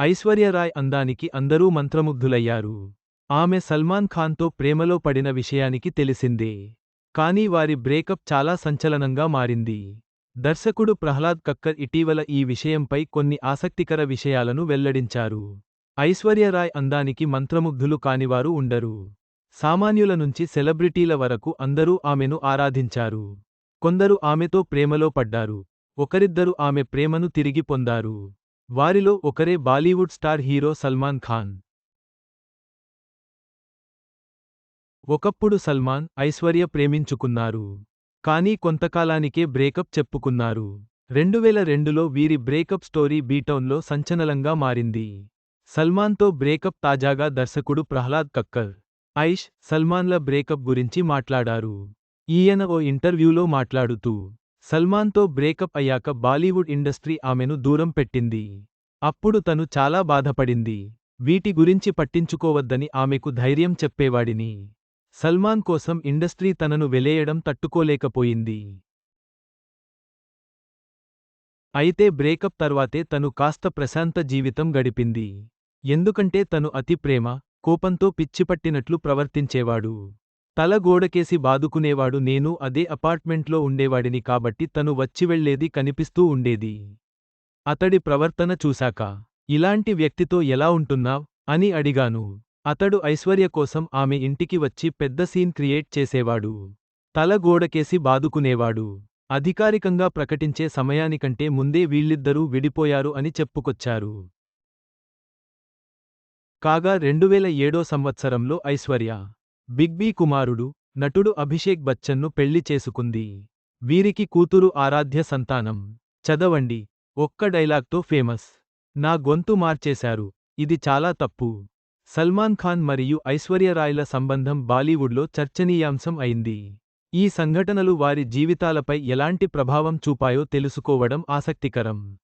ఐశ్వర్యరాయ్ అందానికి అందరూ మంత్రముగ్ధులయ్యారు. ఆమె సల్మాన్ ఖాన్తో ప్రేమలో పడిన విషయానికి తెలిసిందే. కానీ వారి బ్రేకప్ చాలా సంచలనంగా మారింది. దర్శకుడు ప్రహ్లాద్ కక్కర్ ఇటీవల ఈ విషయంపై కొన్ని ఆసక్తికర విషయాలను వెల్లడించారు. ఐశ్వర్యరాయ్ అందానికి మంత్రముగ్ధులు కానివారు ఉండరు. సామాన్యుల నుంచి సెలబ్రిటీల వరకు అందరూ ఆమెను ఆరాధించారు. కొందరు ఆమెతో ప్రేమలో పడ్డారు. ఒకరిద్దరు ఆమె ప్రేమను తిరిగి పొందారు. వారిలో ఒకరే బాలీవుడ్ స్టార్ హీరో సల్మాన్ ఖాన్. ఒకప్పుడు సల్మాన్ ఐశ్వర్య ప్రేమించుకున్నారు. కానీ కొంతకాలానికే బ్రేకప్ చెప్పుకున్నారు. రెండువేల రెండులో వీరి బ్రేకప్ స్టోరీ బీటౌన్లో సంచలనంగా మారింది. సల్మాన్తో బ్రేకప్ తాజాగా దర్శకుడు ప్రహ్లాద్ కక్కర్ ఐష్ సల్మాన్ల బ్రేకప్ గురించి మాట్లాడారు. ఈయన ఓ ఇంటర్వ్యూలో మాట్లాడుతూ సల్మాన్తో బ్రేకప్ అయ్యాక బాలీవుడ్ ఇండస్ట్రీ ఆమెను దూరం పెట్టింది. అప్పుడు తను చాలా బాధపడింది. వీటి గురించి పట్టించుకోవద్దని ఆమెకు ధైర్యం చెప్పేవాడిని. సల్మాన్ కోసం ఇండస్ట్రీ తనను వెలేయడం తట్టుకోలేకపోయింది. అయితే బ్రేకప్ తర్వాతే తను కాస్త ప్రశాంత జీవితం గడిపింది. ఎందుకంటే తను అతి ప్రేమ కోపంతో పిచ్చిపట్టినట్లు ప్రవర్తించేవాడు. తల గోడకేసి బాదుకునేవాడు నేను అదే అపార్ట్మెంట్లో ఉండేవాడిని కాబట్టి తను వచ్చివెళ్ళేది కనిపిస్తూ ఉండేది. అతడి ప్రవర్తన చూశాక ఇలాంటి వ్యక్తితో ఎలా ఉంటున్నావ్? అని అడిగాను. అతడు ఐశ్వర్య కోసం ఆమె ఇంటికి వచ్చి పెద్ద సీన్ క్రియేట్ చేసేవాడు. తల గోడకేసి బాదుకునేవాడు. అధికారికంగా ప్రకటించే సమయానికంటే ముందే వీళ్ళిద్దరూ విడిపోయారు అని చెప్పుకొచ్చారు. కాగా రెండువేల ఏడో సంవత్సరంలో ఐశ్వర్య బిగ్ బీ కుమారుడు నటుడు అభిషేక్ బచ్చన్ను పెళ్ళి చేసుకుంది. వీరికి కూతురు ఆరాధ్య సంతానం. చదవండి. ఒక్క డైలాగ్తో ఫేమస్. నా గొంతు మార్చేశారు. ఇది చాలా తప్పు. సల్మాన్ ఖాన్ మరియు ఐశ్వర్యరాయ్ల సంబంధం బాలీవుడ్లో చర్చనీయాంశం అయింది. ఈ సంఘటనలు వారి జీవితాలపై ఎలాంటి ప్రభావం చూపాయో తెలుసుకోవడం ఆసక్తికరం.